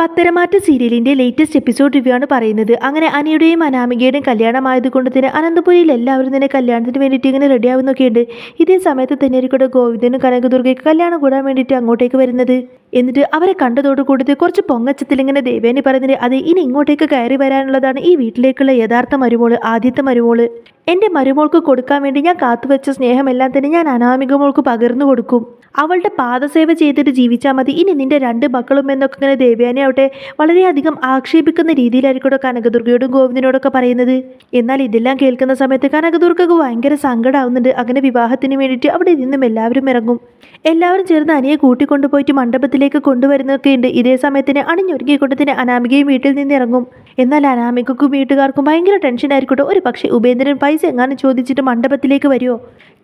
പത്തരമാറ്റ സീരിയലിന്റെ latest episode review ആണ് പറയുന്നത്. അങ്ങനെ അനിയുടെയും അനാമികയുടെയും കല്യാണമായതുകൊണ്ട് തന്നെ അനന്തപുരിയിൽ എല്ലാവരും തന്നെ കല്യാണത്തിന് വേണ്ടിയിട്ട് ഇങ്ങനെ റെഡി ആവുന്നൊക്കെയുണ്ട്. ഇതേ സമയത്ത് തന്നെ ആയിരിക്കട്ടെ ഗോവിന്ദനും കനകദുർഗയ്ക്ക് കല്യാണം കൂടാൻ വേണ്ടിയിട്ട് അങ്ങോട്ടേക്ക് വരുന്നത്. എന്നിട്ട് അവരെ കണ്ടതോട് കൂടി കുറച്ച് പൊങ്ങച്ചത്തിൽ ഇങ്ങനെ ദേവേനി പറയുന്നത് അത് ഇനി ഇങ്ങോട്ടേക്ക് കയറി വരാനുള്ളതാണ് ഈ വീട്ടിലേക്കുള്ള യഥാർത്ഥ മരുമോൾ ആദ്യത്തെ മരുമോൾ. എന്റെ മരുമോൾക്ക് കൊടുക്കാൻ വേണ്ടി ഞാൻ കാത്തുവെച്ച സ്നേഹമെല്ലാം തന്നെ ഞാൻ അനാമിക മോൾക്ക് പകർന്നു കൊടുക്കും. അവളുടെ പാദസേവ ചെയ്തിട്ട് ജീവിച്ചാൽ മതി. ഇനി നിന്റെ രണ്ട് മക്കളും എന്നൊക്കെ ഇങ്ങനെ ദേവ്യാനെ ആവട്ടെ വളരെയധികം ആക്ഷേപിക്കുന്ന രീതിയിലായിരിക്കും കനകദുർഗയോടും ഗോവിന്ദനോടൊക്കെ പറയുന്നത്. എന്നാൽ ഇതെല്ലാം കേൾക്കുന്ന സമയത്ത് കനകദുർഗക്ക് ഭയങ്കര സങ്കടമാവുന്നുണ്ട് അങ്ങനെ വിവാഹത്തിന് വേണ്ടിയിട്ട് അവിടെ നിന്നും എല്ലാവരും ഇറങ്ങും. എല്ലാവരും ചേർന്ന് അനിയെ കൂട്ടിക്കൊണ്ടുപോയിട്ട് മണ്ഡപത്തിലേക്ക് കൊണ്ടുവരുന്നൊക്കെ ഉണ്ട്. ഇതേ സമയത്തിന് അണിഞ്ഞൊരുങ്ങിക്കൊണ്ട് തന്നെ അനാമികയും വീട്ടിൽ നിന്ന് ഇറങ്ങും. എന്നാൽ അനാമികക്കും വീട്ടുകാർക്കും ഭയങ്കര ടെൻഷൻ ആയിരിക്കട്ടെ. ഒരു പക്ഷേ ഉപേന്ദ്രൻ പൈസ എങ്ങാനും ചോദിച്ചിട്ട് മണ്ഡപത്തിലേക്ക് വരുമോ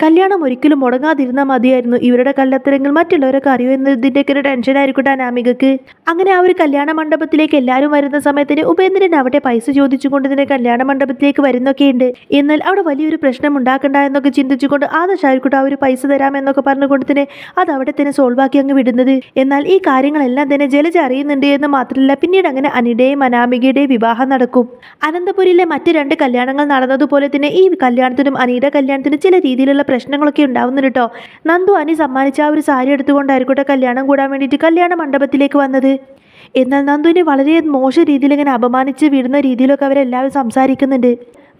കല്യാണം ഒരിക്കലും മുടങ്ങാതിരുന്നാൽ മതിയായിരുന്നു. ഇവരുടെ കല്ലത്തരങ്ങൾ മറ്റുള്ളവരൊക്കെ അറിയോ എന്നതിന്റെയൊക്കെ ഒരു ടെൻഷൻ ആയിരിക്കട്ടെ അനാമികക്ക് അങ്ങനെ ആ ഒരു കല്യാണ മണ്ഡപത്തിലേക്ക് എല്ലാവരും വരുന്ന സമയത്തിന് ഉപേന്ദ്രൻ അവിടെ പൈസ ചോദിച്ചുകൊണ്ട് തന്നെ കല്യാണ മണ്ഡപത്തിലേക്ക് വരുന്നൊക്കെയുണ്ട് എന്നാൽ അവിടെ വലിയൊരു പ്രശ്നം ഉണ്ടാക്കണ്ട എന്നൊക്കെ ചിന്തിച്ചുകൊണ്ട് ആദർശായിരിക്കട്ടെ ആ ഒരു പൈസ തരാമെന്നൊക്കെ പറഞ്ഞുകൊണ്ട് തന്നെ അത് അവിടെ തന്നെ സോൾവ് ആക്കി അങ്ങ് വിടുന്നത്. എന്നാൽ ഈ കാര്യങ്ങളെല്ലാം തന്നെ ജലജ അറിയുന്നുണ്ട് എന്ന് മാത്രമല്ല പിന്നീട് അങ്ങനെ അനിയുടെയും അനാമികയുടെയും വിവാഹം നടക്കും. അനന്തപുരിയിലെ മറ്റ് രണ്ട് കല്യാണങ്ങൾ നടന്നതുപോലെ തന്നെ ഈ കല്യാണത്തിനും അനിയുടെ കല്യാണത്തിനും ചില രീതിയിലുള്ള പ്രശ്നങ്ങളൊക്കെ ഉണ്ടാവുന്നുണ്ട് കേട്ടോ നന്ദു അനി സമ്മാനിച്ച ആ ഒരു സാരി എടുത്തുകൊണ്ടായിരിക്കട്ടെ കല്യാണം കൂടാൻ വേണ്ടിയിട്ട് കല്യാണ മണ്ഡപത്തിലേക്ക് വന്നത്. എന്നാൽ നന്ദുവിനെ വളരെ മോശം രീതിയിൽ ഇങ്ങനെ അപമാനിച്ച് വിടുന്ന രീതിയിലൊക്കെ അവരെല്ലാവരും സംസാരിക്കുന്നുണ്ട്.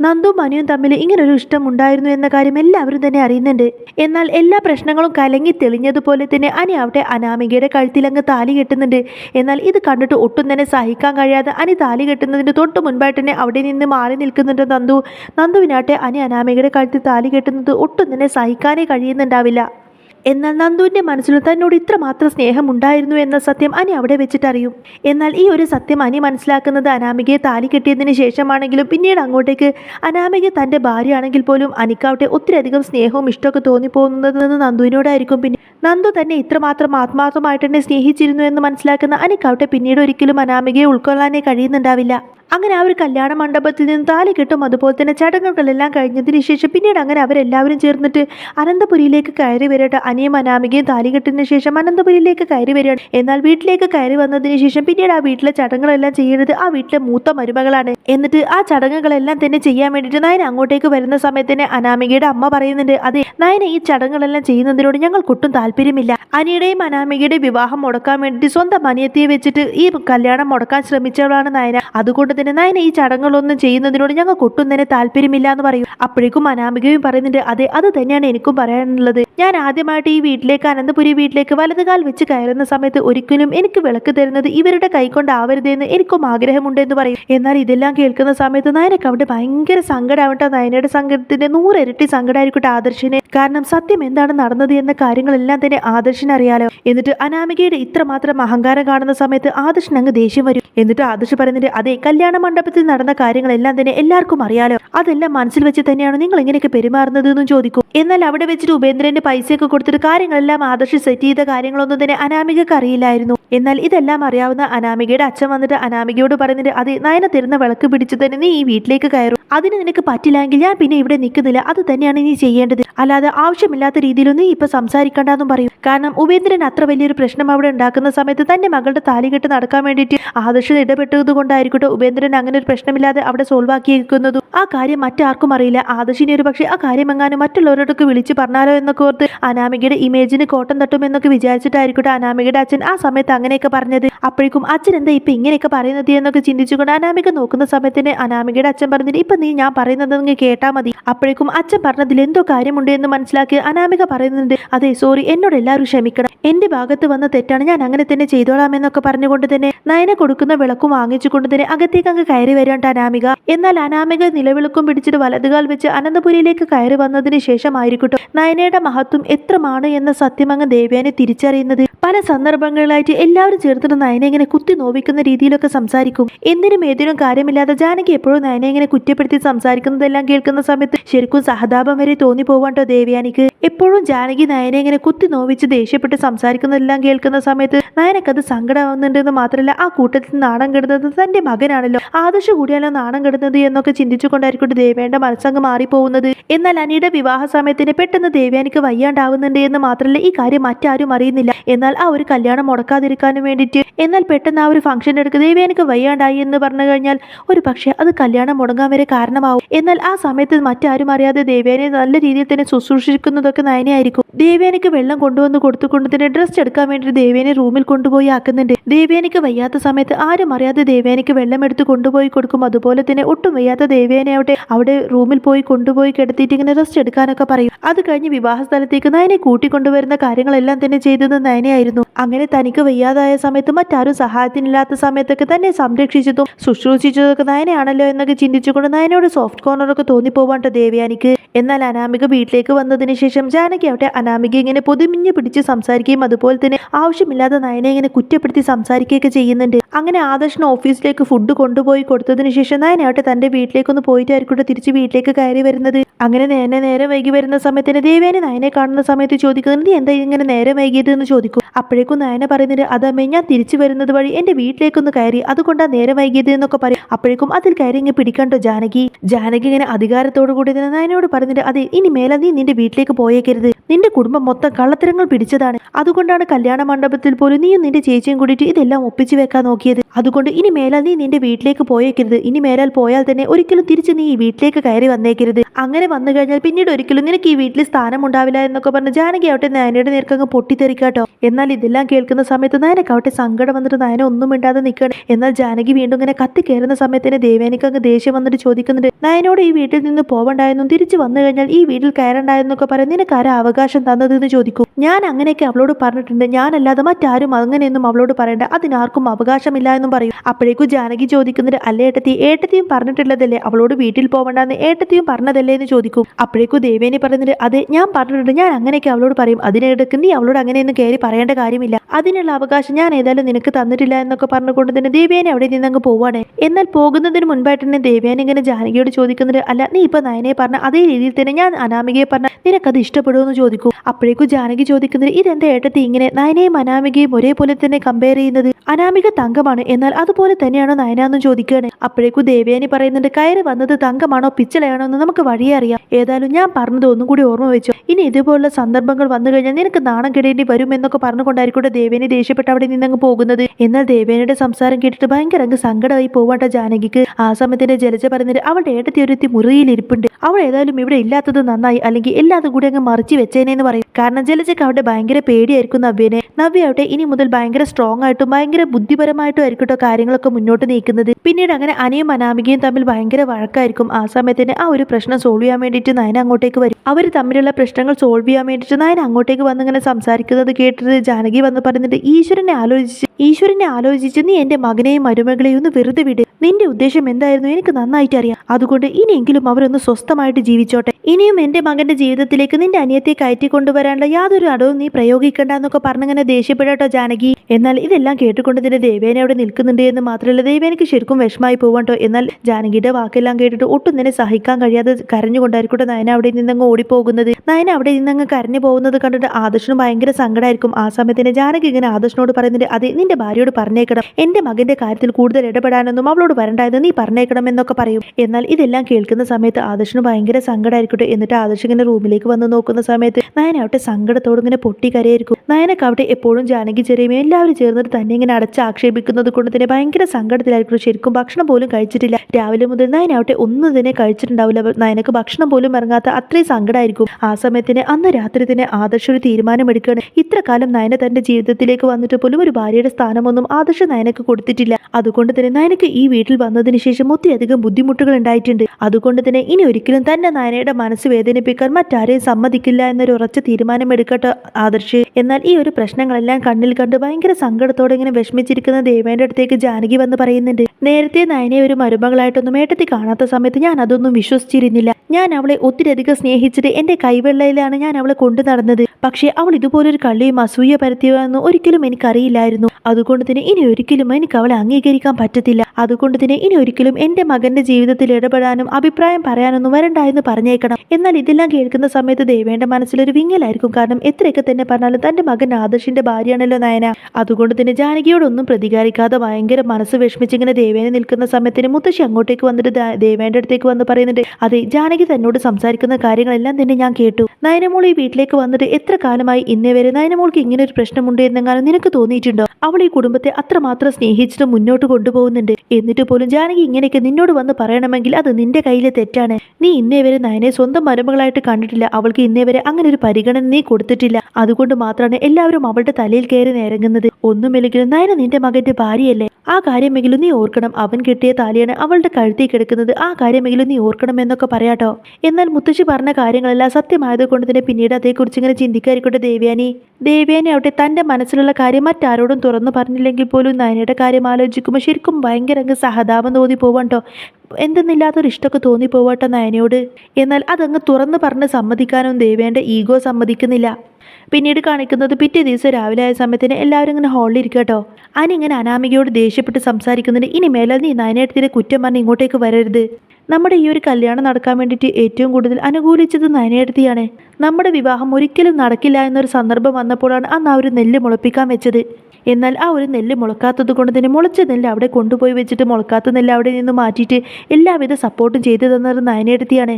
നന്ദും മനുവും തമ്മിൽ ഇങ്ങനൊരു ഇഷ്ടമുണ്ടായിരുന്നു എന്ന കാര്യം എല്ലാവരും തന്നെ അറിയുന്നുണ്ട്. എന്നാൽ എല്ലാ പ്രശ്നങ്ങളും കലങ്ങി തെളിഞ്ഞതുപോലെ തന്നെ അനി അവിടെ അനാമികയുടെ കഴുത്തിലങ്ങ് താലി കെട്ടുന്നുണ്ട്. എന്നാൽ ഇത് കണ്ടിട്ട് ഒട്ടും തന്നെ സഹിക്കാൻ കഴിയാതെ അനി താലി കെട്ടുന്നതിന് തൊട്ട് മുൻപായിട്ട് തന്നെ അവിടെ നിന്ന് മാറി നിൽക്കുന്നുണ്ട് നന്ദു. നന്ദുവിനാട്ടെ അനി അനാമികയുടെ കഴുത്തിൽ താലി കെട്ടുന്നത് ഒട്ടും തന്നെ സഹിക്കാനേ കഴിയുന്നുണ്ടാവില്ല. എന്നാൽ നന്ദുവിന്റെ മനസ്സിൽ തന്നോട് ഇത്രമാത്രം സ്നേഹം ഉണ്ടായിരുന്നു എന്ന സത്യം അനി അവിടെ വെച്ചിട്ടറിയും. എന്നാൽ ഈ ഒരു സത്യം അനി മനസ്സിലാക്കുന്നത് അനാമികയെ താലി കെട്ടിയതിന് ശേഷമാണെങ്കിലും പിന്നീട് അങ്ങോട്ടേക്ക് അനാമിക തന്റെ ഭാര്യയാണെങ്കിൽ പോലും അനിക്കാവട്ടെ ഒത്തിരിയധികം സ്നേഹവും ഇഷ്ടമൊക്കെ തോന്നിപ്പോകുന്നത് നന്ദുവിനോടായിരിക്കും പിന്നെ. നന്ദു തന്നെ ഇത്രമാത്രം ആത്മാർത്ഥമായിട്ട് തന്നെ സ്നേഹിച്ചിരുന്നു എന്ന് മനസ്സിലാക്കുന്ന അനിക്കാവട്ടെ പിന്നീട് ഒരിക്കലും അനാമികയെ ഉൾക്കൊള്ളാനേ കഴിയുന്നുണ്ടാവില്ല. അങ്ങനെ ആ ഒരു കല്യാണ മണ്ഡപത്തിൽ നിന്ന് താലി കിട്ടും അതുപോലെ തന്നെ ചടങ്ങുകളെല്ലാം കഴിഞ്ഞതിന് ശേഷം പിന്നീട് അങ്ങനെ അവരെല്ലാവരും ചേർന്നിട്ട് അനന്തപുരിയിലേക്ക് കയറി വരട്ടെ. അനിയം അനാമികയും താലി കെട്ടിന് ശേഷം അനന്തപുരിയിലേക്ക് കയറി വരികയാണ് എന്നാൽ വീട്ടിലേക്ക് കയറി വന്നതിന് ശേഷം പിന്നീട് ആ വീട്ടിലെ ചടങ്ങുകളെല്ലാം ചെയ്യുന്നത് ആ വീട്ടിലെ മൂത്ത മരുമകളാണ്. എന്നിട്ട് ആ ചടങ്ങുകളെല്ലാം തന്നെ ചെയ്യാൻ വേണ്ടിയിട്ട് നയന അങ്ങോട്ടേക്ക് വരുന്ന സമയത്ത് തന്നെ അനാമികയുടെ അമ്മ പറയുന്നുണ്ട് അതെ നയന ഈ ചടങ്ങുകളെല്ലാം ചെയ്യുന്നതിനോട് ഞങ്ങൾക്കൊട്ടും താല്പര്യമില്ല. അനിയുടെയും അനാമികയുടെയും വിവാഹം മുടക്കാൻ വേണ്ടിയിട്ട് സ്വന്തം അനിയത്തിയെ വെച്ചിട്ട് ഈ കല്യാണം മുടക്കാൻ ശ്രമിച്ചവളാണ് നയന. അതുകൊണ്ട് തന്നെ നയന ഈ ചടങ്ങുകളൊന്നും ചെയ്യുന്നതിനോട് ഞങ്ങൾക്ക് ഒട്ടും തന്നെ താല്പര്യമില്ല എന്ന് പറയും. അപ്പോഴേക്കും അനാമികയും പറയുന്നുണ്ട് അതെ അത് തന്നെയാണ് എനിക്കും പറയാനുള്ളത്. ഞാൻ ആദ്യമായിട്ട് ഈ വീട്ടിലേക്ക് അനന്തപുരി വീട്ടിലേക്ക് വലതുകാൽ വെച്ച് കയറുന്ന സമയത്ത് ഒരിക്കലും എനിക്ക് വിളക്ക് തരുന്നത് ഇവരുടെ കൈകൊണ്ടാവരുതെന്ന് എനിക്കും ആഗ്രഹമുണ്ട് എന്ന് പറയും. എന്നാൽ ഇതെല്ലാം കേൾക്കുന്ന സമയത്ത് നയനക്ക് അവിടെ ഭയങ്കര സങ്കടമാവട്ടെ നയനയുടെ സങ്കടത്തിന്റെ നൂറിരട്ടി സങ്കടമായിരിക്കട്ടെ ആദർശിനെ. കാരണം സത്യം എന്താണ് നടന്നത് എന്ന കാര്യങ്ങളെല്ലാം തന്നെ ആദർശിന് അറിയാലോ. എന്നിട്ട് അനാമികയുടെ ഇത്രമാത്രം അഹങ്കാരം കാണുന്ന സമയത്ത് ആദർശിന് അങ്ങ് ദേഷ്യം വരും. എന്നിട്ട് ആദർശ് പറയുന്നുണ്ട് അതെ കല്യാണ മണ്ഡപത്തിൽ നടന്ന കാര്യങ്ങളെല്ലാം തന്നെ എല്ലാവർക്കും അറിയാലോ. അതെല്ലാം മനസ്സിൽ വെച്ച് തന്നെയാണ് നിങ്ങൾ ഇങ്ങനെയൊക്കെ പെരുമാറുന്നത് എന്നും ചോദിക്കും. എന്നാൽ അവിടെ വെച്ചിട്ട് ഉപേന്ദ്രന്റെ പൈസയൊക്കെ കൊടുത്തിട്ട് കാര്യങ്ങളെല്ലാം ആദർശ് സെറ്റ് ചെയ്ത കാര്യങ്ങളൊന്നും തന്നെ അനാമികക്ക് അറിയില്ലായിരുന്നു. എന്നാൽ ഇതെല്ലാം അറിയാവുന്ന അനാമികയുടെ അച്ഛൻ വന്നിട്ട് അനാമികയോട് പറയുന്നത് അതെ നയന തരുന്ന വിളക്ക് പിടിച്ചു തന്നെ നീ ഈ വീട്ടിലേക്ക് കയറും. അതിന് നിനക്ക് പറ്റില്ലെങ്കിൽ ഞാൻ പിന്നെ ഇവിടെ നിൽക്കുന്നില്ല. അത് തന്നെയാണ് നീ ചെയ്യേണ്ടത്. അല്ലാതെ ആവശ്യമില്ലാത്ത രീതിയിലൊന്നും ഇപ്പൊ സംസാരിക്കണ്ടെന്നും പറയും. കാരണം ഉപേന്ദ്രൻ അത്ര വലിയൊരു പ്രശ്നം അവിടെ ഉണ്ടാക്കുന്ന സമയത്ത് തന്റെ മകളുടെ താലികെട്ട് നടക്കാൻ വേണ്ടിയിട്ട് ആദർശം ഇടപെട്ടത് കൊണ്ടായിരിക്കട്ടെ ഉപേന്ദ്രൻ അങ്ങനെ ഒരു പ്രശ്നമില്ലാതെ അവിടെ സോൾവ് ആക്കിയിരിക്കുന്നതും. ആ കാര്യം മറ്റാർക്കും അറിയില്ല. ആദർശിനി ഒരു പക്ഷേ ആ കാര്യം എങ്ങാനും മറ്റുള്ളവരോടൊക്കെ വിളിച്ച് പറഞ്ഞാലോ എന്നൊക്കെ ഓർത്ത് അനാമികയുടെ ഇമേജിന് കോട്ടം തട്ടുമെന്നൊക്കെ വിചാരിച്ചിട്ടായിരിക്കട്ടെ അനാമികയുടെ അച്ഛൻ ആ സമയത്ത് അങ്ങനെയൊക്കെ പറഞ്ഞത്. അപ്പോഴേക്കും അച്ഛൻ എന്താ ഇപ്പൊ ഇങ്ങനെയൊക്കെ പറയുന്നത് എന്നൊക്കെ ചിന്തിച്ചുകൊണ്ട് അനാമിക നോക്കുന്ന സമയത്തിന് അനാമികയുടെ അച്ഛൻ പറഞ്ഞിട്ട് ഇപ്പൊ നീ ഞാൻ പറയുന്നത് നിങ്ങൾ കേട്ടാ മതി. അപ്പോഴേക്കും അച്ഛൻ പറഞ്ഞതിൽ എന്തോ കാര്യമുണ്ട് എന്ന് മനസ്സിലാക്കി അനാമിക പറയുന്നുണ്ട്. അതെ സോറി എന്നോട് എല്ലാവരും ക്ഷമിക്കണം. എന്റെ ഭാഗത്ത് വന്ന തെറ്റാണ് ഞാൻ അങ്ങനെ തന്നെ ചെയ്തോളാം എന്നൊക്കെ പറഞ്ഞുകൊണ്ട് തന്നെ നയന കൊടുക്കുന്ന വിളക്കും വാങ്ങിച്ചുകൊണ്ട് തന്നെ അകത്തേക്ക് അങ്ങ് കയറി വരേണ്ട അനാമിക. എന്നാൽ അനാമിക നിലവിളക്കും പിടിച്ചിട്ട് വലതുകാൽ വെച്ച് അനന്തപുരിയിലേക്ക് കയറി വന്നതിന് ശേഷമായിരിക്കട്ടോ. നയനയുടെ മഹത്വം എത്രമാണ് എന്ന സത്യം അങ്ങ് ദേവ്യാനെ തിരിച്ചറിയുന്നത്. പല സന്ദർഭങ്ങളിലായിട്ട് എല്ലാവരും ചേർത്തിട്ട് നയനെ ഇങ്ങനെ കുത്തി നോവിക്കുന്ന രീതിയിലൊക്കെ സംസാരിക്കും. എന്തിനും ഏതിനും കാര്യമില്ലാതെ ജാനകി എപ്പോഴും നയനെ ഇങ്ങനെ കുറ്റപ്പെടുത്തി സംസാരിക്കുന്നതെല്ലാം കേൾക്കുന്ന സമയത്ത് ശരിക്കും സഹതാപം വരെ തോന്നി പോവാണ്ടോ ദേവ്യാനിക്ക്? എപ്പോഴും ജാനകി നയനെ ഇങ്ങനെ കുത്തി നോവിച്ച് ദേഷ്യപ്പെട്ട് സംസാരിക്കുന്നതെല്ലാം കേൾക്കുന്ന സമയത്ത് നയനക്കത് സങ്കടമാവുന്നുണ്ടെന്ന് മാത്രമല്ല ആ കൂട്ടത്തിൽ നാണം കെടുന്നത് തന്റെ മകനാണല്ലോ. ആദർശ് കൂടിയാലോ നാണം കെടുന്നത് എന്നൊക്കെ ചിന്തിച്ചുകൊണ്ടായിരിക്കും ദേവേന്റെ മനസ്സങ്ങ് മാറിപ്പോകുന്നത്. എന്നാൽ അനിയുടെ വിവാഹ സമയത്തിന് പെട്ടെന്ന് ദേവ്യാനിക്ക് വയ്യാണ്ടാവുന്നുണ്ട് എന്ന് മാത്രമല്ല ഈ കാര്യം മറ്റാരും അറിയുന്നില്ല. എന്നാൽ ആ ഒരു കല്യാണം മുടക്കാതിരിക്കാനും വേണ്ടിയിട്ട് എന്നാൽ പെട്ടെന്ന് ആ ഒരു ഫംഗ്ഷൻ എടുക്കുക ദേവ്യാനിക്ക് വയ്യാണ്ടായി എന്ന് പറഞ്ഞു കഴിഞ്ഞാൽ ഒരു പക്ഷേ അത് കല്യാണം മുടങ്ങാൻ വരെ കാരണമാവും. എന്നാൽ ആ സമയത്ത് മറ്റാരും അറിയാതെ ദേവ്യാനെ നല്ല രീതിയിൽ തന്നെ ശുശ്രൂഷിക്കുന്നതൊക്കെ നയനയായിരിക്കും. ദേവ്യാനിക്ക് വെള്ളം കൊണ്ടുവന്ന് കൊടുത്തുകൊണ്ട് തന്നെ ഡ്രസ് എടുക്കാൻ വേണ്ടി ദേവേനെ റൂമിൽ കൊണ്ടുപോയി ആക്കുന്നുണ്ട്. ദേവ്യാനിക്ക് വയ്യാത്ത സമയത്ത് ആരും അറിയാതെ ദേവ്യാനിക്ക് വെള്ളം എടുത്ത് കൊണ്ടുപോയി കൊടുക്കും. അതുപോലെ തന്നെ ഒട്ടും വയ്യാത്ത ദേവേനെ അവിടെ റൂമിൽ പോയി കൊണ്ടുപോയി കിടത്തിയിട്ട് ഇങ്ങനെ റെസ്റ്റ് എടുക്കാനൊക്കെ പറയും. അത് കഴിഞ്ഞ് വിവാഹ സ്ഥലത്തേക്ക് നയനെ കൂട്ടിക്കൊണ്ടുവരുന്ന കാര്യങ്ങളെല്ലാം തന്നെ ചെയ്തത് നയനയായിരുന്നു. അങ്ങനെ തനിക്ക് വയ്യാതായ സമയത്ത് മറ്റാരും സഹായത്തിനില്ലാത്ത സമയത്തൊക്കെ തന്നെ സംരക്ഷിച്ചതും ശുശ്രൂഷിച്ചതൊക്കെ നയനയാണല്ലോ എന്നൊക്കെ ചിന്തിച്ചുകൊണ്ട് നയനോട് സോഫ്റ്റ് കോർണറൊക്കെ തോന്നിപ്പോവാണ്ട് ദേവയാനിക്ക്. എന്നാൽ അനാമിക വീട്ടിലേക്ക് വന്നതിന് ശേഷം ജാനകി അവിടെ അനാമിക ഇങ്ങനെ പൊതുമിഞ്ഞ് പിടിച്ച് സംസാരിക്കുകയും അതുപോലെ തന്നെ ആവശ്യമില്ലാതെ നയനെ ഇങ്ങനെ കുറ്റപ്പെടുത്തി സംസാരിക്കുകയൊക്കെ ചെയ്യുന്നുണ്ട്. അങ്ങനെ ആദർശന ഓഫീസിലേക്ക് ഫുഡ് കൊണ്ടുപോയി കൊടുത്തതിനു ശേഷം നയനാവട്ടെ തന്റെ വീട്ടിലേക്കൊന്ന് പോയിട്ടായിരിക്കും തിരിച്ച് വീട്ടിലേക്ക് കയറി വരുന്നത്. അങ്ങനെ നേരെ നേരെ വൈകി വരുന്ന സമയത്തിന് ദേവേനെ നയനെ കാണുന്ന സമയത്ത് ചോദിക്കുന്നത് എന്താ ഇങ്ങനെ നേരെ വൈകിയത് എന്ന് ചോദിക്കും? അപ്പോഴേക്കും നയന പറയുന്നത് അതമ്മേ ഞാൻ തിരിച്ചു വരുന്നത് വഴി എന്റെ വീട്ടിലേക്കൊന്ന് കയറി അതുകൊണ്ടാ നേരെ വൈകിയത് എന്നൊക്കെ പറയും. അപ്പോഴേക്കും അതിൽ കയറി ഇങ്ങനെ പിടിക്കണ്ടോ ജാനകി? ജാനകി ഇങ്ങനെ അധികാരത്തോടു കൂടി തന്നെ നയനോട് പറഞ്ഞിട്ട് അതെ ഇനി മേലെ നീ നിന്റെ വീട്ടിലേക്ക് പോയേക്കരുത്. നിന്റെ കുടുംബം മൊത്തം കള്ളത്തരങ്ങൾ പിടിച്ചതാണ്. അതുകൊണ്ടാണ് കല്യാണ മണ്ഡപത്തിൽ പോലും നീയും നിന്റെ ചേച്ചിയും കൂടിയിട്ട് ഇതെല്ലാം ഒപ്പിച്ചു വെക്കാൻ നോക്കിയത്. അതുകൊണ്ട് ഇനി മേലാൽ നീ നിന്റെ വീട്ടിലേക്ക് പോയേക്കരുത്. ഇനി മേലാൽ പോയാൽ തന്നെ ഒരിക്കലും തിരിച്ച് നീ ഈ വീട്ടിലേക്ക് കയറി വന്നേക്കരുത്. അങ്ങനെ വന്നു കഴിഞ്ഞാൽ പിന്നീട് ഒരിക്കലും നിനക്ക് ഈ വീട്ടിൽ സ്ഥാനം ഉണ്ടാവില്ല എന്നൊക്കെ പറഞ്ഞ് ജാനകി ആവട്ടെ നയനയുടെ നേർക്കങ്ങ് പൊട്ടിത്തെറിക്കാട്ടോ എന്നാൽ ഇതെല്ലാം കേൾക്കുന്ന സമയത്ത് നയനക്കാവട്ടെ സങ്കടം വന്നിട്ട് നയന ഒന്നും മിണ്ടാതെ നിൽക്കണം എന്നാൽ ജാനകി വീണ്ടും ഇങ്ങനെ കത്തി കയറുന്ന സമയത്ത് തന്നെ അങ്ങ് ദേഷ്യം വന്നിട്ട് ചോദിക്കുന്നുണ്ട് നയനോട് ഈ വീട്ടിൽ നിന്ന് പോവണ്ടായെന്നും തിരിച്ചു വന്നു കഴിഞ്ഞാൽ ഈ വീട്ടിൽ കയറണ്ടായെന്നൊക്കെ പറയാൻ നിനക്ക് ആരാ അവകാശം തന്നതെന്ന് ചോദിക്കും. ഞാൻ അങ്ങനെയൊക്കെ അവളോട് പറഞ്ഞിട്ടുണ്ട്. ഞാനല്ലാതെ മറ്റാരും അങ്ങനെയൊന്നും അവളോട് പറയണ്ട. അതിനാർക്കും അവകാശമില്ല എന്നും പറയും. അപ്പോഴേക്കും ജാനകി ചോദിക്കുന്നുണ്ട് അല്ലേ ഏട്ടത്തി? ഏട്ടത്തിയും പറഞ്ഞിട്ടുള്ളതല്ലേ? അവളോട് വീട്ടിൽ പോവണ്ടെന്ന് ഏട്ടത്തിയും പറഞ്ഞതല്ലേ എന്ന് ചോദിക്കും. അപ്പോഴേക്കും ദേവേനി പറയുന്നത് അതെ ഞാൻ പറഞ്ഞിട്ടുണ്ട്. ഞാൻ അങ്ങനെയൊക്കെ അവളോട് പറയും. അതിനിടയ്ക്ക് നീ അവളോട് അങ്ങനെയൊന്നും കയറി പറയേണ്ട കാര്യമില്ല. അതിനുള്ള അവകാശം ഞാൻ ഏതായാലും നിനക്ക് തന്നിട്ടില്ല എന്നൊക്കെ പറഞ്ഞുകൊണ്ട് തന്നെ ദേവേനെ അവിടെ നിന്ന് അങ്ങ് പോവാണ്. എന്നാൽ പോകുന്നതിന് മുൻപായിട്ട് തന്നെ ദേവേന ഇങ്ങനെ ജാനകിയോട് ചോദിക്കുന്നത് അല്ല നീ ഇപ്പൊ നയനെ പറഞ്ഞ അതേ രീതിയിൽ തന്നെ ഞാൻ അനാമികയെ പറഞ്ഞ നിനക്കത് ഇഷ്ടപ്പെടുമെന്ന് ചോദിക്കും. അപ്പോഴേക്കും ജാനകി ചോദിക്കുന്നത് ഇതെന്താ ഏട്ടത്തി ഇങ്ങനെ നയനയും അനാമികയും ഒരേപോലെ തന്നെ കമ്പയർ ചെയ്യുന്നത്? അനാമിക തങ്കമാണ്. എന്നാൽ അതുപോലെ തന്നെയാണോ നയന എന്ന് ചോദിക്കുകയാണ്. അപ്പോഴേക്കും ദേവയാനി പറയുന്നുണ്ട് കയറ് വന്നത് തങ്കമാണോ പിച്ചളയാണോ എന്ന് നമുക്ക് വഴിയേ അറിയാം. ഏതായാലും ഞാൻ പറഞ്ഞത് ഒന്നും കൂടി ഓർമ്മ വെച്ചു. ഇനി ഇതുപോലുള്ള സന്ദർഭങ്ങൾ വന്നു കഴിഞ്ഞാൽ നിനക്ക് നാണം കെടേണ്ടി വരും എന്നൊക്കെ പറഞ്ഞുകൊണ്ടായിരിക്കും ദേവേനി ദേഷ്യപ്പെട്ട് അവിടെ നിന്നങ്ങ് പോകുന്നത്. എന്നാൽ ദേവേനയുടെ സംസാരം കേട്ടിട്ട് ഭയങ്കര അങ്ങ് സങ്കടമായി പോവാട്ട ജാനകിക്ക്. ആ സമയത്തിന്റെ ജലജ പറയുന്നത് അവളുടെ ഏട്ടത്തി ഒരുത്തി മുറിയിൽ ഇരിപ്പുണ്ട്. അവൾ ഏതായാലും ഇവിടെ ഇല്ലാത്തത് നന്നായി അല്ലെങ്കിൽ എല്ലാതും കൂടി അങ്ങ് മറിച്ച് വെച്ചേനെന്ന് പറയും. കാരണം ജലജക്ക് അവിടെ ഭയങ്കര പേടിയായിരിക്കും നവ്യനെ. നവ്യ അവിടെ ഇനി മുതൽ ഭയങ്കര സ്ട്രോങ് ആയിട്ടും ഭയങ്കര ബുദ്ധിപരമായിട്ടും ആയിരിക്കട്ടോ കാര്യങ്ങളൊക്കെ മുന്നോട്ട് നീക്കുന്നത്. പിന്നീട് അങ്ങനെ അനിയും അനാമികയും തമ്മിൽ ഭയങ്കര വഴക്കായിരിക്കും. ആ സമയത്തിന് ആ ഒരു പ്രശ്നം സോൾവ് ചെയ്യാൻ വേണ്ടിയിട്ട് നയന അങ്ങോട്ടേക്ക് വരും. അവർ തമ്മിലുള്ള പ്രശ്നങ്ങൾ സോൾവ് ചെയ്യാൻ വേണ്ടിയിട്ട് നയന അങ്ങോട്ടേക്ക് വന്ന് ഇങ്ങനെ സംസാരിക്കുന്നത് കേട്ടിട്ട് ജാനകി വന്ന് പറഞ്ഞിട്ട് ഈശ്വരനെ ആലോചിച്ച് ഈശ്വരനെ ആലോചിച്ച് നീ എന്റെ മകനെയും മരുമകളെയും ഒന്ന് വെറുതെ വിട്. നിന്റെ ഉദ്ദേശം എന്തായിരുന്നു എനിക്ക് നന്നായിട്ട് അറിയാം അതുകൊണ്ട് ഇനിയെങ്കിലും അവരൊന്ന് സ്വസ്ഥമായിട്ട് ജീവിച്ചോട്ടെ. ഇനിയും എന്റെ മകന്റെ ജീവിതത്തിലേക്ക് നിന്റെ അനിയത്തെ കയറ്റി കൊണ്ടുവരാനുള്ള യാതൊരു അടവും നീ പ്രയോഗിക്കേണ്ട എന്നൊക്കെ പറഞ്ഞങ്ങനെ ദേഷ്യപ്പെടട്ടോ ജാനകി. എന്നാൽ ഇതെല്ലാം കേട്ടുകൊണ്ട് തന്നെ ദേവേനെ അവിടെ നിൽക്കുന്നുണ്ട് എന്ന് മാത്രമല്ല ദേവേനക്ക് ശരിക്കും വിഷമായി പോവാട്ടോ എന്നാൽ ജാനകിയുടെ വാക്കെല്ലാം കേട്ടിട്ട് ഒട്ടും തന്നെ സഹിക്കാൻ കഴിയാതെ കരഞ്ഞുകൊണ്ടായിരിക്കട്ടെ നയന അവിടെ നിന്നങ്ങ് ഓടിപ്പോകുന്നത്. നയന അവിടെ നിന്നങ്ങ് കരഞ്ഞു പോകുന്നത് കണ്ടിട്ട് ആദർശനും ഭയങ്കര സങ്കടമായിരിക്കും ആ സമയത്തിന് ജാനകി ഇങ്ങനെ ആദർശനോട് പറയുന്നുണ്ട് അതെ നിന്റെ ഭാര്യയോട് പറഞ്ഞേക്കണം. എന്റെ മകന്റെ കാര്യത്തിൽ കൂടുതൽ ഇടപെടാനൊന്നും അവളോട് വരണ്ടായെന്ന് നീ പറഞ്ഞേക്കണം എന്നൊക്കെ പറയും. എന്നാൽ ഇതെല്ലാം കേൾക്കുന്ന സമയത്ത് ആദർശന് ഭയങ്കര സങ്കടമായിരിക്കട്ടെ എന്നിട്ട് ആദർശ് ഇങ്ങനെ റൂമിലേക്ക് വന്ന് നോക്കുന്ന സമയത്ത് നയന അവിടെ സങ്കടത്തോട് ഇങ്ങനെ പൊട്ടിക്കരയായിരിക്കും. നയനക്ക് അവിടെ എപ്പോഴും ജാനകി ചെറിയും എല്ലാവരും ചേർന്നിട്ട് തന്നെ ഇങ്ങനെ അടച്ച് ആക്ഷേപിക്കുന്നത് കൊണ്ട് തന്നെ ഭയങ്കര സങ്കടത്തിലായിരിക്കും. ശരിക്കും ഭക്ഷണം പോലും കഴിച്ചിട്ടില്ല. രാവിലെ മുതൽ നയനാവട്ടെ ഒന്നും തന്നെ കഴിച്ചിട്ടുണ്ടാവില്ല. നയനക്ക് ഭക്ഷണം പോലും ഇറങ്ങാത്ത അത്രയും സങ്കടമായിരിക്കും ആ സമയത്തിന് അന്ന് രാത്രി തന്നെ ആദർശ് ഒരു തീരുമാനം എടുക്കുകയാണ് ഇത്ര കാലം നയന തന്റെ ജീവിതത്തിലേക്ക് വന്നിട്ട് പോലും ഒരു ഭാര്യയുടെ സ്ഥാനമൊന്നും ആദർശ നയനക്ക് കൊടുത്തിട്ടില്ല. അതുകൊണ്ട് തന്നെ നയനക്ക് ഈ വീട്ടിൽ വന്നതിന് ശേഷം ഒത്തിരിയധികം ബുദ്ധിമുട്ടുകൾ ഉണ്ടായിട്ടുണ്ട്. അതുകൊണ്ട് തന്നെ ഇനി ഒരിക്കലും തന്നെ നയനയുടെ മനസ്സ് വേദനിപ്പിക്കാൻ മറ്റാരെയും സമ്മതിക്കില്ല എന്നൊരു ഉറച്ച തീരുമാനം എടുക്കട്ടെ ആദർശ്. എന്നാൽ ഈ ഒരു പ്രശ്നങ്ങളെല്ലാം കണ്ണിൽ കണ്ട് ഭയങ്കര സങ്കടത്തോടെ ഇങ്ങനെ വിഷമിച്ചിരിക്കുന്ന ദേവേന്റെ അടുത്തേക്ക് ജാനകി വന്ന് പറയുന്നുണ്ട്. നേരത്തെ നയനെ ഒരു മരുമകളായിട്ടൊന്നും ഏട്ടത്തി കാണാത്ത സമയത്ത് ഞാൻ അതൊന്നും വിശ്വസിച്ചിരുന്നില്ല. ഞാൻ അവളെ ഒത്തിരിയധികം സ്നേഹിച്ചിട്ട് എന്റെ കൈവെള്ളയിലാണ് ഞാൻ അവളെ കൊണ്ടു നടന്നത്. പക്ഷേ അവൾ ഇതുപോലൊരു കള്ളിയും അസൂയ പരത്തിയോ എന്ന് ഒരിക്കലും എനിക്കറിയില്ലായിരുന്നു. അതുകൊണ്ട് തന്നെ ഇനി ഒരിക്കലും എനിക്ക് അവളെ അംഗീകരിക്കാൻ പറ്റത്തില്ല. അതുകൊണ്ട് തന്നെ ഇനി ഒരിക്കലും എന്റെ മകന്റെ ജീവിതത്തിൽ ഇടപെടാനും അഭിപ്രായം പറയാനൊന്നും വരണ്ട എന്ന് പറഞ്ഞേക്കണം. എന്നാൽ ഇതെല്ലാം കേൾക്കുന്ന സമയത്ത് ദേവേന്റെ മനസ്സിലൊരു വിങ്ങലായിരിക്കും. കാരണം എത്രയൊക്കെ തന്നെ പറഞ്ഞാലും തന്റെ മകൻ ആദർശിന്റെ ഭാര്യയാണല്ലോ നയന. അതുകൊണ്ട് തന്നെ ജാനകിയോടൊന്നും പ്രതികാരിക്കാതെ ഭയങ്കര മനസ്സ് വിഷമിച്ചിങ്ങനെ ദേവേനെ നിൽക്കുന്ന സമയത്തിന് മുത്തശ്ശി അങ്ങോട്ടേക്ക് വന്നിട്ട് ദേവേന്റെ അടുത്തേക്ക് വന്ന് പറയുന്നുണ്ട് അതെ ജാനകി തന്നോട് സംസാരിക്കുന്ന കാര്യങ്ങളെല്ലാം തന്നെ ഞാൻ കേട്ടു. നയനമോൾ ഈ വീട്ടിലേക്ക് വന്നിട്ട് എത്ര കാലമായി ഇന്നേ വരെ നയനമോൾക്ക് ഇങ്ങനെ ഒരു പ്രശ്നമുണ്ട് എന്നെങ്ങാനും നിനക്ക് തോന്നിയിട്ടുണ്ടോ? അവൾ ഈ കുടുംബത്തെ അത്രമാത്രം സ്നേഹിച്ചിട്ട് മുന്നോട്ട് കൊണ്ടുപോകുന്നുണ്ട്. എന്നിട്ട് പോലും ജാനകി ഇങ്ങനെയൊക്കെ നിന്നോട് വന്ന് പറയണമെങ്കിൽ അത് നിന്റെ കയ്യിലെ തെറ്റാണ്. നീ ഇന്നേ വരെ നയനെ സ്വന്തം മരുമകളായിട്ട് കണ്ടിട്ടില്ല. അവൾക്ക് ഇന്നേ വരെ അങ്ങനെ ഒരു പരിഗണന നീ കൊടുത്തിട്ടില്ല. അതുകൊണ്ട് മാത്രമാണ് എല്ലാവരും അവളുടെ തലയിൽ കയറി നിരങ്ങുന്നത്. ഒന്നുമില്ലെങ്കിലും നയന നിന്റെ മകന്റെ ഭാര്യയല്ലേ? ആ കാര്യമെങ്കിലും നീ ഓർക്കണം. അവൻ കിട്ടിയ താലിയാണ് അവളുടെ കഴുത്തിൽ കിടക്കുന്നത്. ആ കാര്യമെങ്കിലും നീ ഓർക്കണം എന്നൊക്കെ പറയാട്ടോ. എന്നാൽ മുത്തശ്ശി പറഞ്ഞ കാര്യങ്ങളെല്ലാം സത്യമായതുകൊണ്ട് തന്നെ പിന്നീട് അതേക്കുറിച്ച് ഇങ്ങനെ ചിന്തിക്കാതിരിക്കട്ടെ ദേവ്യാനി. ദേവ്യാനി ആവട്ടെ തന്റെ മനസ്സിലുള്ള കാര്യം മറ്റാരോടും തുറന്നു പറഞ്ഞില്ലെങ്കിൽ പോലും നയനയുടെ കാര്യം ആലോചിക്കുമ്പോൾ ശരിക്കും ഭയങ്കര അങ്ങ് സഹതാപം തോന്നി പോവാട്ടോ എന്തെന്നില്ലാത്തൊരു ഇഷ്ടമൊക്കെ തോന്നി പോവാട്ടോ നയനയോട്. എന്നാൽ അതങ്ങ് തുറന്ന് പറഞ്ഞ് സമ്മതിക്കാനും ദേവേന്റെ ഈഗോ സമ്മതിക്കുന്നില്ല. പിന്നീട് കാണിക്കുന്നത് പിറ്റേ ദിവസം രാവിലെ ആയ സമയത്തിന് എല്ലാവരും ഇങ്ങനെ ഹാളിൽ ഇരിക്കട്ടോ അനിങ്ങനെ അനാമികയോട് ദേഷ്യപ്പെട്ട് സംസാരിക്കുന്നുണ്ട്. ഇനി മേലാൽ നീ നയനേട്ടത്തിന്റെ കുറ്റം പറഞ്ഞ് ഇങ്ങോട്ടേക്ക് വരരുത്. നമ്മുടെ ഈ ഒരു കല്യാണം നടക്കാൻ വേണ്ടിയിട്ട് ഏറ്റവും കൂടുതൽ അനുകൂലിച്ചത് നയനേടത്തിയാണ് നമ്മുടെ വിവാഹം ഒരിക്കലും നടക്കില്ല എന്നൊരു സന്ദർഭം വന്നപ്പോഴാണ് അന്ന് ആ ഒരു നെല്ല് മുളപ്പിക്കാൻ വെച്ചത്. എന്നാൽ ആ ഒരു നെല്ല് മുളക്കാത്തത് കൊണ്ട് തന്നെ മുളച്ച നെല്ല് അവിടെ കൊണ്ടുപോയി വെച്ചിട്ട് മുളക്കാത്ത നെല്ല് അവിടെ നിന്ന് മാറ്റിയിട്ട് എല്ലാവിധ സപ്പോർട്ടും ചെയ്തു തന്നത് നയനേടത്തിയാണ്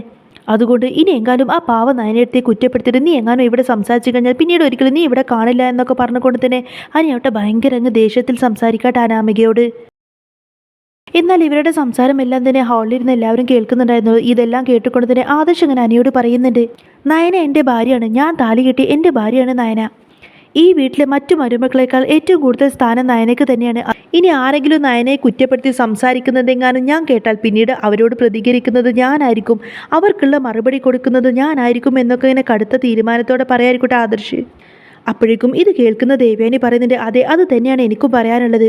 അതുകൊണ്ട് ഇനി എങ്ങാനും ആ പാവ നയനേടത്തെ കുറ്റപ്പെടുത്തിയിട്ട് നീ എങ്ങാനും ഇവിടെ സംസാരിച്ചു കഴിഞ്ഞാൽ പിന്നീട് ഒരിക്കലും നീ ഇവിടെ കാണില്ല എന്നൊക്കെ പറഞ്ഞുകൊണ്ട് തന്നെ അനിയോട്ടെ ഭയങ്കര അങ്ങ് ദേഷ്യത്തിൽ സംസാരിക്കാട്ടെ അനാമികയോട്. എന്നാൽ ഇവരുടെ സംസാരമെല്ലാം തന്നെ ഹാളിലിരുന്ന് എല്ലാവരും കേൾക്കുന്നുണ്ടായിരുന്നു. ഇതെല്ലാം കേട്ടുകൊണ്ട് തന്നെ ആദർശ് അങ്ങനെ അനിയോട് പറയുന്നുണ്ട്. നയന എന്റെ ഭാര്യയാണ്. ഞാൻ താലി കെട്ടി എന്റെ ഭാര്യയാണ് നയന. ഈ വീട്ടിലെ മറ്റു മരുമക്കളെക്കാൾ ഏറ്റവും കൂടുതൽ സ്ഥാനം നയനയ്ക്ക് തന്നെയാണ്. ഇനി ആരെങ്കിലും നയനയെ കുറ്റപ്പെടുത്തി സംസാരിക്കുന്നതെങ്ങാനും ഞാൻ കേട്ടാൽ പിന്നീട് അവരോട് പ്രതികരിക്കുന്നത് ഞാനായിരിക്കും. അവർക്കുള്ള മറുപടി കൊടുക്കുന്നത് ഞാനായിരിക്കും എന്നൊക്കെ ഇങ്ങനെ കടുത്ത തീരുമാനത്തോടെ പറയായിരിക്കട്ടെ ആദർശ്. അപ്പോഴേക്കും ഇത് കേൾക്കുന്ന ദേവയാനി പറയുന്നുണ്ട് അതെ അത് തന്നെയാണ് എനിക്കും പറയാനുള്ളത്.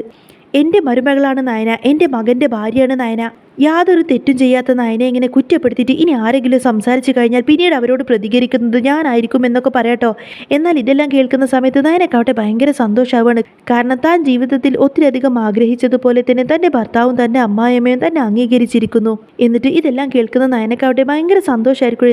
എന്റെ മരുമകളാണ് നയന എന്റെ മകന്റെ ഭാര്യയാണ് നയന. യാതൊരു തെറ്റും ചെയ്യാത്ത നയനെ ഇങ്ങനെ കുറ്റപ്പെടുത്തിയിട്ട് ഇനി ആരെങ്കിലും സംസാരിച്ചു കഴിഞ്ഞാൽ പിന്നീട് അവരോട് പ്രതികരിക്കുന്നത് ഞാനായിരിക്കും എന്നൊക്കെ പറയട്ടോ. എന്നാൽ ഇതെല്ലാം കേൾക്കുന്ന സമയത്ത് നയനക്കാവട്ടെ ഭയങ്കര സന്തോഷമാവാണ് കാരണം താൻ ജീവിതത്തിൽ ഒത്തിരിയധികം ആഗ്രഹിച്ചതുപോലെ തന്നെ തന്റെ ഭർത്താവും തന്റെ അമ്മായിയമ്മയും തന്നെ അംഗീകരിച്ചിരിക്കുന്നു. എന്നിട്ട് ഇതെല്ലാം കേൾക്കുന്ന നയനക്കാവട്ടെ ഭയങ്കര സന്തോഷമായിരിക്കും